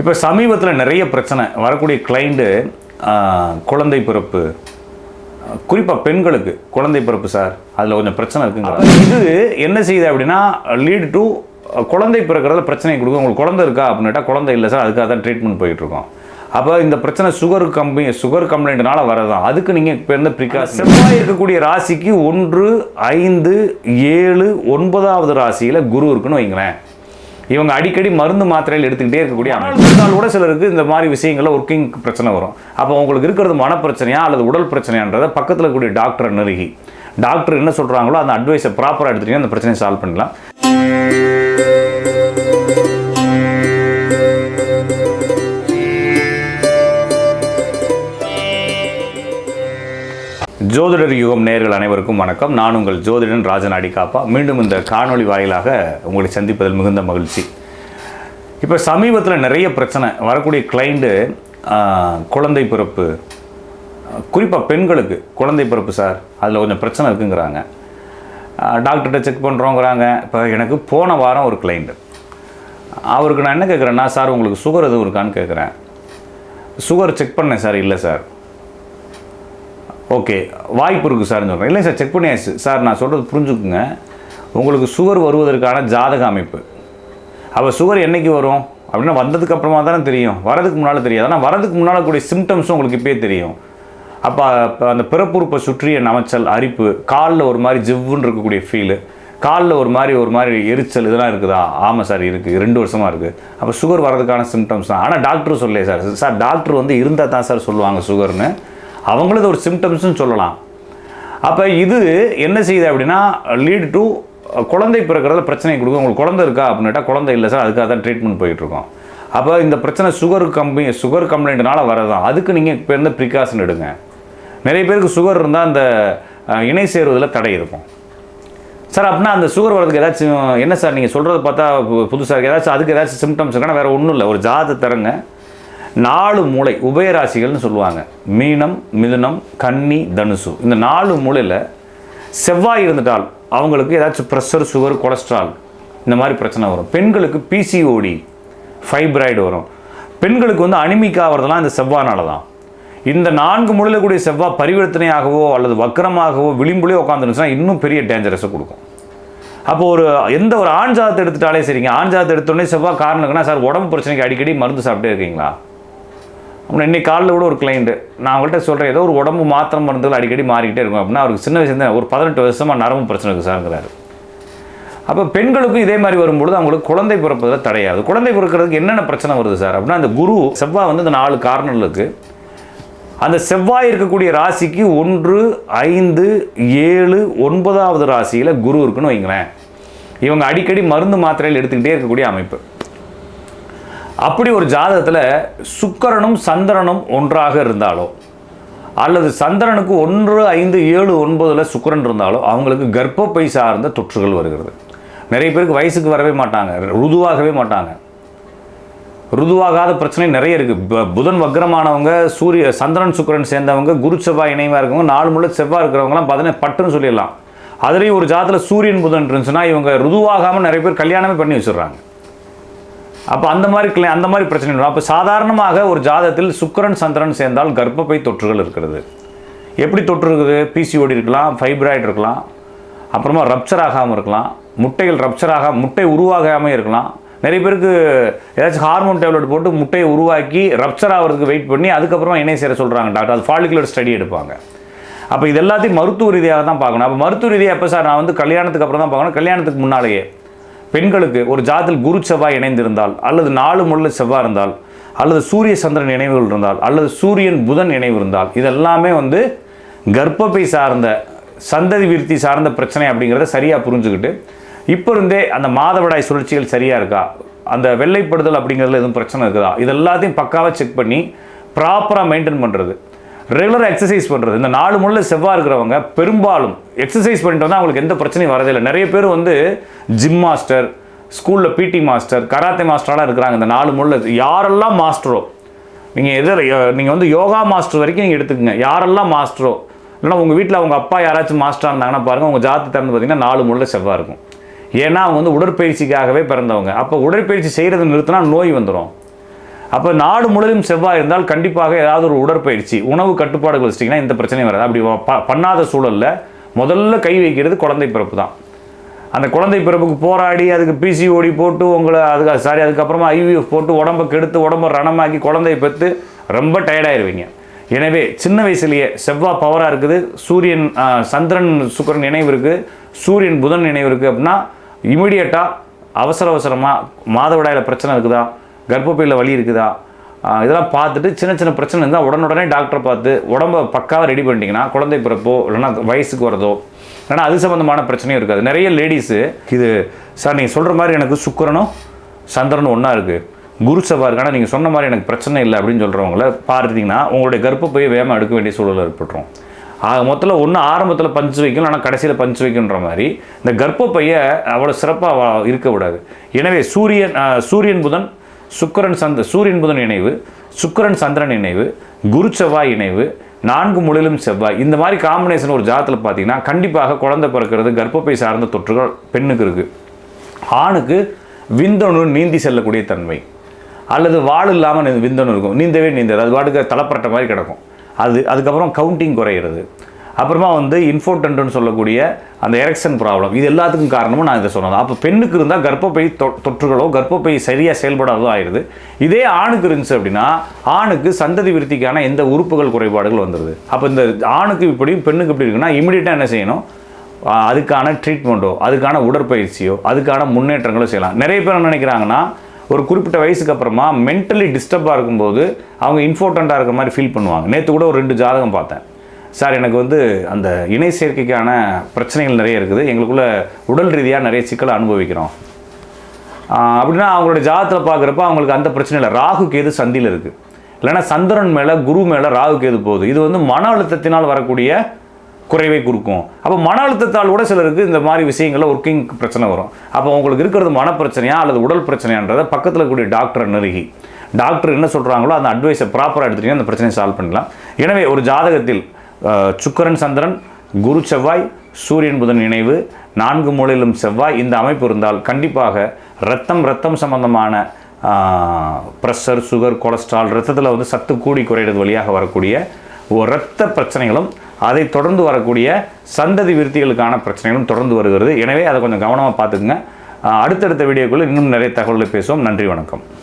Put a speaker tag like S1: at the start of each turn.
S1: இப்போ சமீபத்தில் நிறைய பிரச்சனை. வரக்கூடிய கிளைண்ட்டு குழந்தை பிறப்பு. குறிப்பாக பெண்களுக்கு குழந்தை பிறப்பு சார் அதில் கொஞ்சம் பிரச்சனை இருக்குங்கிறாங்க இது என்ன செய்யுது அப்படின்னா லீடு டு குழந்தை பிறக்கிறதுல பிரச்சனை கொடுக்கும். உங்களுக்கு குழந்தை இருக்கா அப்படின்னுட்டா குழந்தை இல்லை சார் அதுக்காக தான் ட்ரீட்மெண்ட் போயிட்டு இருக்கோம். அப்போ இந்த பிரச்சனை சுகர் கம்பி சுகர் கம்ப்ளைண்ட்னால வரதான். அதுக்கு நீங்கள் இப்போ இருந்த ப்ரிகாஷன் செவ்வாய் இருக்கக்கூடிய ராசிக்கு ஒன்று ஐந்து ஏழு ஒன்பதாவது ராசியில் குரு இருக்குன்னு வைங்களேன். இவங்க அடிக்கடி மருந்து மாத்திரைகள் எடுத்துக்கிட்டே இருக்கக்கூடிய ஆனால் கூட சிலருக்கு இந்த மாதிரி விஷயங்களில் ஒர்க்கிங் பிரச்சனை வரும். அப்போ உங்களுக்கு இருக்கிறது மனப்பிரச்சனையா அல்லது உடல் பிரச்சனையான்றதை பக்கத்தில் இருக்கக்கூடிய டாக்டரை நெருகி. டாக்டர் என்ன சொல்கிறாங்களோ அந்த அட்வைஸை ப்ராப்பராக எடுத்துட்டீங்கன்னா அந்த பிரச்சனையை சால்வ் பண்ணலாம் நேயர்கள் அனைவருக்கும் வணக்கம். நான் உங்கள் ஜோதிடன் ராஜநாடி காப்பா மீண்டும் இந்த காணொளி வாயிலாக உங்களை சந்திப்பதில் மிகுந்த மகிழ்ச்சி. இப்போ சமீபத்தில் நிறைய பிரச்சனை. வரக்கூடிய கிளைண்ட்டு குழந்தை பிறப்பு. குறிப்பாக பெண்களுக்கு குழந்தை பிறப்பு சார் அதில் கொஞ்சம் பிரச்சனை இருக்குங்கிறாங்க. டாக்டர்கிட்ட செக் பண்ணுறோங்கிறாங்க இப்போ எனக்கு போன வாரம் ஒரு கிளைண்ட்டு அவருக்கு நான் என்ன கேட்குறேன்னா சார் உங்களுக்கு சுகர் எதுவும் இருக்கான்னு கேட்குறேன் சுகர் செக் பண்ணேன் சார் இல்லை சார் ஓகே வாய்ப்பு இருக்குது சார்னு சொல்கிறேன் இல்லை சார் செக் பண்ணியாச்சு. சார் நான் சொல்கிறது புரிஞ்சுக்குங்க. உங்களுக்கு சுகர் வருவதற்கான ஜாதக அமைப்பு. அப்போ சுகர் என்னைக்கு வரும்? அப்படின்னா வந்ததுக்கு அப்புறமா தானே தெரியும். வரதுக்கு முன்னால் தெரியாது. ஆனால் வரதுக்கு முன்னால் கூடிய சிம்டம்ஸும் உங்களுக்கு இப்போயே தெரியும். அப்போ இப்போ அந்த பிறப்புறுப்பை சுற்றிய நமைச்சல் அரிப்பு காலில் ஒரு மாதிரி ஜிவ்வுன்னு இருக்கக்கூடிய ஃபீலு காலில் ஒரு மாதிரி ஒரு மாதிரி எரிச்சல் இதெல்லாம் இருக்குதா? ஆமாம் சார் இருக்குது ரெண்டு வருஷமாக இருக்குது அப்போ சுகர் வரதுக்கான சிம்டம்ஸ் தான். ஆனால் டாக்டர் சொல்லலையே சார் சார் டாக்டர் வந்து இருந்தால் தான் சார் சொல்லுவாங்க சுகர்னு அவங்களது ஒரு சிம்டம்ஸ்னு சொல்லலாம். அப்போ இது என்ன செய்யுது அப்படின்னா லீடு டு குழந்தை பிறக்கிறதுல பிரச்சனை கொடுக்கும். உங்களுக்கு குழந்தை இருக்கா அப்படின்னுட்டா குழந்தை இல்லை சார் அதுக்காக தான் ட்ரீட்மெண்ட் போயிட்டுருக்கோம் அப்போ இந்த பிரச்சனை சுகர் கம்பி சுகர் கம்ப்ளைண்ட்னால வரதான். அதுக்கு நீங்கள் இப்போ இருந்த ப்ரிகாஷன் எடுங்க. நிறைய பேருக்கு சுகர் இருந்தால் அந்த இணை சேருவதில் தடை இருக்கும். சார் அப்படின்னா அந்த சுகர் வரதுக்கு ஏதாச்சும் என்ன சார் நீங்கள் சொல்கிறத பார்த்தா புதுசாக ஏதாச்சும் அதுக்கு ஏதாச்சும் சிம்டம்ஸ் இருக்குன்னா வேறு ஒன்றும் இல்லை. ஒரு ஜாதத்தை தரங்க. நாலு மூளை உபயராசிகள்னு சொல்லுவாங்க. மீனம் மிதுனம் கன்னி தனுசு. இந்த நாலு மூளையில் செவ்வாய் இருந்துட்டால் அவங்களுக்கு ஏதாச்சும் ப்ரெஷர் சுகர் கொலஸ்ட்ரால் இந்த மாதிரி பிரச்சனை வரும். பெண்களுக்கு பிசிஓடி ஃபைப்ராய்டு வரும். பெண்களுக்கு வந்து அனிமிக் ஆகிறதுலாம் இந்த செவ்வானால தான் இந்த நான்கு மூலையில் கூடிய செவ்வாய் பரிவர்த்தனையாகவோ அல்லது வக்கரமாகவோ விளிம்புலேயே உட்காந்துருந்துச்சுன்னா இன்னும் பெரிய டேஞ்சரஸை கொடுக்கும். அப்போ ஒரு எந்த ஒரு ஆண் ஜாதத்தை எடுத்துட்டாலே சரிங்க. ஆண் ஜாதத்தை எடுத்தோடனே செவ்வாய் காரணம் இருக்குன்னா சார் உடம்பு பிரச்சனைக்கு அடிக்கடி மருந்து சாப்பிட்டே இருக்கீங்களா? அப்புறம் இன்னைக்கு காலையில் கூட ஒரு கிளைண்ட்டு நான் அவங்கள்ட்ட சொல்கிறேன் ஏதோ ஒரு உடம்பு மாத்திரம் மருந்துகள் அடிக்கடி மாறிக்கிட்டே இருக்கும் அப்படின்னா அவருக்கு சின்ன வயசுல ஒரு பதினெட்டு வருஷமாக நரம்பு பிரச்சனை இருக்குது சார்ங்கிறாரு அப்போ பெண்களுக்கும் இதே மாதிரி வரும்பொழுது அவங்களுக்கு குழந்தை பிறப்பதில் தடையாது குழந்தை பிறக்கிறதுக்கு என்னென்ன பிரச்சனை வருது சார் அப்படின்னா அந்த குரு செவ்வாய் வந்து இந்த நாலு காரணங்கள் இருக்குது அந்த செவ்வாய் இருக்கக்கூடிய ராசிக்கு ஒன்று ஐந்து ஏழு ஒன்பதாவது ராசியில் குரு இருக்குன்னு வைங்களேன். இவங்க அடிக்கடி மருந்து மாத்திரையில் எடுத்துக்கிட்டே இருக்கக்கூடிய அமைப்பு. அப்படி ஒரு ஜாதகத்தில் சுக்கிரனும் சந்திரனும் ஒன்றாக இருந்தாலோ அல்லது சந்திரனுக்கு ஒன்று ஐந்து ஏழு ஒன்பதில் சுக்கிரன் இருந்தாலோ அவங்களுக்கு கர்ப்பப்பை சார்ந்த தொற்றுகள் வருகிறது. நிறைய பேருக்கு வயசுக்கு வரவே மாட்டாங்க ருதுவாகவே மாட்டாங்க. ருதுவாகாத பிரச்சனை நிறைய இருக்குது புதன் வக்ரமானவங்க சூரிய சந்திரன் சுக்கிரன் சேர்ந்தவங்க குரு செவ்வாய் இணைவாக இருக்கவங்க நாலு முள்ள செவ்வாய் இருக்கிறவங்கலாம் பார்த்தீங்கன்னா பட்டுன்னு சொல்லிடலாம். அதுலேயும் ஒரு ஜாதத்தில் சூரியன் புதன் இருந்துச்சுன்னா இவங்க ருதுவாகாமல் நிறைய பேர் கல்யாணமே பண்ணி வச்சிடுறாங்க. அப்போ அந்த மாதிரி கிளை அந்த மாதிரி பிரச்சனை வரும் அப்போ சாதாரணமாக ஒரு ஜாதத்தில் சுக்கிரன் சந்திரன் சேர்ந்தால் கர்ப்பப்பை தொற்றுகள் இருக்கிறது. எப்படி தொற்று இருக்குது? பிசிஓடி இருக்கலாம் ஃபைப்ராய்டு இருக்கலாம் அப்புறமா ரப்சர் ஆகாமல் இருக்கலாம் முட்டைகள் ரப்சர் ஆக முட்டை உருவாகாமல் இருக்கலாம். நிறைய பேருக்கு ஏதாச்சும் ஹார்மோன் டேப்லெட் போட்டு முட்டையை உருவாக்கி ரப்சர் ஆகிறதுக்கு வெயிட் பண்ணி அதுக்கப்புறமா இணை சேர சொல்கிறாங்க டாக்டர் அது ஃபாலிகுலர் ஸ்டடி எடுப்பாங்க. அப்போ இது எல்லாத்தையும் மருத்துவ ரீதியாக தான் பார்க்கணும். அப்போ மருத்துவ ரீதியாக எப்போ சார் நான் வந்து கல்யாணத்துக்கு அப்புறம் தான் பார்க்கணும். கல்யாணத்துக்கு முன்னாலேயே. பெண்களுக்கு ஒரு ஜாதத்தில் குரு செவ்வாய் இணைந்திருந்தால் அல்லது நாலு முள்ள செவ்வாய் இருந்தால் அல்லது சூரிய சந்திரன் இணைவுகள் இருந்தால் அல்லது சூரியன் புதன் இணைவு இருந்தால் இதெல்லாமே வந்து கர்ப்பப்பை சார்ந்த சந்ததி விருத்தி சார்ந்த பிரச்சனை அப்படிங்கிறத சரியாக புரிஞ்சுக்கிட்டு இப்போ இருந்தே அந்த மாதவிடாய் சுழற்சிகள் சரியாக இருக்கா? அந்த வெள்ளைப்படுதல் அப்படிங்கிறதுல எதுவும் பிரச்சனை இருக்குதா? இது எல்லாத்தையும் பக்காவாக செக் பண்ணி ப்ராப்பராக மெயின்டைன் பண்ணுறது ரெகுலராக எக்ஸசைஸ் பண்ணுறது இந்த நாலு முள்ள செவ்வாய் இருக்கிறவங்க பெரும்பாலும் எக்ஸசைஸ் பண்ணிட்டு வந்தால் அவங்களுக்கு எந்த பிரச்சனையும் வரதில்லை நிறைய பேர் வந்து ஜிம் மாஸ்டர் ஸ்கூலில் பிடி மாஸ்டர் கராத்தே மாஸ்டராலாம் இருக்கிறாங்க. இந்த நாலு முள்ள யாரெல்லாம் மாஸ்டரோ நீங்கள் எது நீங்கள் வந்து யோகா மாஸ்டர் வரைக்கும் நீங்கள் எடுத்துக்கங்க. யாரெல்லாம் மாஸ்டரோ இல்லைனா உங்கள் வீட்டில் அவங்க அப்பா யாராச்சும் மாஸ்டராக இருந்தாங்கன்னா பாருங்கள் உங்கள் ஜாத்து திறந்து பார்த்தீங்கன்னா நாலு முள்ள செவ்வாய் இருக்கும். ஏன்னா அவங்க வந்து உடற்பயிற்சிக்காகவே பிறந்தவங்க. அப்போ உடற்பயிற்சி செய்கிறது நிறுத்தினா நோய் வந்துடும் அப்போ நாடு முழுவதும் செவ்வாய் இருந்தால் கண்டிப்பாக ஏதாவது ஒரு உடற்பயிற்சி உணவு கட்டுப்பாடுகள் வச்சிட்டிங்கன்னா இந்த பிரச்சனையும் வராது. அப்படி பண்ணாத சூழலில் முதல்ல கை வைக்கிறது குழந்தை பிறப்பு தான். அந்த குழந்தை பிறப்புக்கு போராடி அதுக்கு பிசிஓடி போட்டு உங்களை அதுக்கு சாரி அதுக்கப்புறமா ஐவிஎஃப் போட்டு உடம்பை கெடுத்து உடம்பை ரணமாக்கி குழந்தைய பெற்று ரொம்ப டயர்டாயிருவீங்க எனவே சின்ன வயசுலேயே செவ்வாய் பவராக இருக்குது. சூரியன் சந்திரன் சுக்கிரன் நினைவு இருக்குது சூரியன் புதன் நினைவு இருக்குது அப்படின்னா இமீடியட்டாக அவசர அவசரமாக மாதவிடாயில் பிரச்சனை இருக்குதா? கர்ப்பப்பையில் வலி இருக்குதா? இதெல்லாம் பார்த்துட்டு சின்ன சின்ன பிரச்சனை இருந்தால் உடனுடனே டாக்டரை பார்த்து உடம்ப பக்காவாக ரெடி பண்ணிட்டீங்கன்னா குழந்தை பிறப்போ இல்லைன்னா வயசுக்கு வரதோ இல்லைன்னா அது சம்மந்தமான பிரச்சனையும் இருக்காது. நிறைய லேடிஸு இது சார் நீங்கள் சொல்கிற மாதிரி எனக்கு சுக்கரனும் சந்திரனும் ஒன்றா இருக்குது குரு செவ்வாய் இருக்கு ஆனால் நீங்கள் சொன்ன மாதிரி எனக்கு பிரச்சனை இல்லை அப்படின்னு சொல்கிறவங்கள பார்த்தீங்கன்னா உங்களுடைய கர்ப்பப்பையை வேகமாக எடுக்க வேண்டிய சூழல் ஏற்பட்டுரும். ஆக மொத்தத்தில் ஒன்று ஆரம்பத்தில் பஞ்சு வைக்கணும் ஆனால் கடைசியில் பஞ்சு வைக்கணுன்ற மாதிரி இந்த கர்ப்பப்பையை அவ்வளோ சிறப்பாக இருக்க விடாது எனவே சூரியன் சூரியன் புதன் சுக்கரன் சந்த சூரியன் புதன் இணைவு சுக்கரன் சந்திரன் இணைவு குரு செவ்வாய் இணைவு நான்கு முழுலும் செவ்வாய். இந்த மாதிரி காம்பினேஷன் ஒரு ஜாதத்தில் பார்த்தீங்கன்னா கண்டிப்பாக குழந்தை பிறக்கிறது கர்ப்பப்பை சார்ந்த தொற்றுகள் பெண்ணுக்கு இருக்குது ஆணுக்கு விந்தணு நீந்தி செல்லக்கூடிய தன்மை. அல்லது வாள் இல்லாமல் விந்தணு இருக்கும். நீந்தவே நீந்தது. அது பாட்டுக்கு தலைப்பட்ட மாதிரி கிடக்கும். அது அதுக்கப்புறம் கவுண்டிங் குறையிறது. அப்புறமா வந்து இன்ஃபோட்டன்ட்னு சொல்லக்கூடிய அந்த எரெக்ஷன் ப்ராப்ளம் இது எல்லாத்துக்கும் காரணமும் நான் இதை சொன்னது அப்போ பெண்ணுக்கு இருந்தால் கர்ப்பப்பை தொ- தொற்றுகளோ கர்ப்பப்பை சரியாக செயல்படாதோ ஆயிடுது. இதே ஆணுக்கு இருந்துச்சு அப்படின்னா ஆணுக்கு சந்ததி விருத்திக்கான எந்த உறுப்புகள் குறைபாடுகள் வந்துடுது அப்போ இந்த ஆணுக்கு இப்படியும் பெண்ணுக்கு இப்படி இருக்குன்னா இமிடியட்டாக என்ன செய்யணும்? அதுக்கான ட்ரீட்மெண்ட்டோ அதுக்கான உடற்பயிற்சியோ அதுக்கான முன்னேற்றங்களோ செய்யலாம். நிறைய பேர் என்ன நினைக்கிறாங்கன்னா ஒரு குறிப்பிட்ட வயசுக்கு அப்புறமா மென்டலி டிஸ்டர்பாக இருக்கும்போது அவங்க இன்ஃபோர்ட்டண்ட்டாக இருக்கிற மாதிரி ஃபீல் பண்ணுவாங்க. நேற்று கூட ஒரு ரெண்டு ஜாதகம் பார்த்தேன். சார் எனக்கு வந்து அந்த இணை சேர்க்கைக்கான பிரச்சனைகள் நிறைய இருக்குது. எங்களுக்குள்ள உடல் ரீதியாக நிறைய சிக்கலை அனுபவிக்கிறோம். அப்படின்னா அவங்களோட ஜாதத்தில் பார்க்குறப்ப அவங்களுக்கு அந்த பிரச்சனை இல்லை. ராகு கேது சந்தியில் இருக்குது இல்லைன்னா சந்திரன் மேலே குரு மேலே ராகு கேது போகுது. இது வந்து மன அழுத்தத்தினால் வரக்கூடிய குறைவை கொடுக்கும் அப்போ மன அழுத்தத்தால் கூட சிலருக்கு இந்த மாதிரி விஷயங்களில் ஒர்க்கிங் பிரச்சனை வரும். அப்போ உங்களுக்கு இருக்கிறது மன பிரச்சனையா அல்லது உடல் பிரச்சனையான்றதை பக்கத்தில் இருக்கக்கூடிய டாக்டரை நெருகி. டாக்டர் என்ன சொல்கிறாங்களோ அந்த அட்வைஸை ப்ராப்பராக எடுத்துட்டீங்கன்னா அந்த பிரச்சனையை சால்வ் பண்ணலாம் எனவே ஒரு ஜாதகத்தில் சுக்கரன் சந்திரன் குரு செவ்வாய் சூரியன் புதன் இணைவு. நான்கு மூலையிலும் செவ்வாய். இந்த அமைப்பு இருந்தால் கண்டிப்பாக ரத்தம் ரத்தம் சம்பந்தமான ப்ரெஷர் சுகர் கொலஸ்ட்ரால் ரத்தத்தில் வந்து சத்து கூடி குறையிறது வழியாக வரக்கூடிய ஒரு இரத்த பிரச்சனைகளும் அதை தொடர்ந்து வரக்கூடிய சந்ததி விருத்திகளுக்கான பிரச்சனைகளும் தொடர்ந்து வருகிறது. எனவே அதை கொஞ்சம் கவனமாக பார்த்துக்குங்க. அடுத்தடுத்த வீடியோக்குள்ளே இன்னும் நிறைய தகவல்களை பேசுவோம். நன்றி வணக்கம்.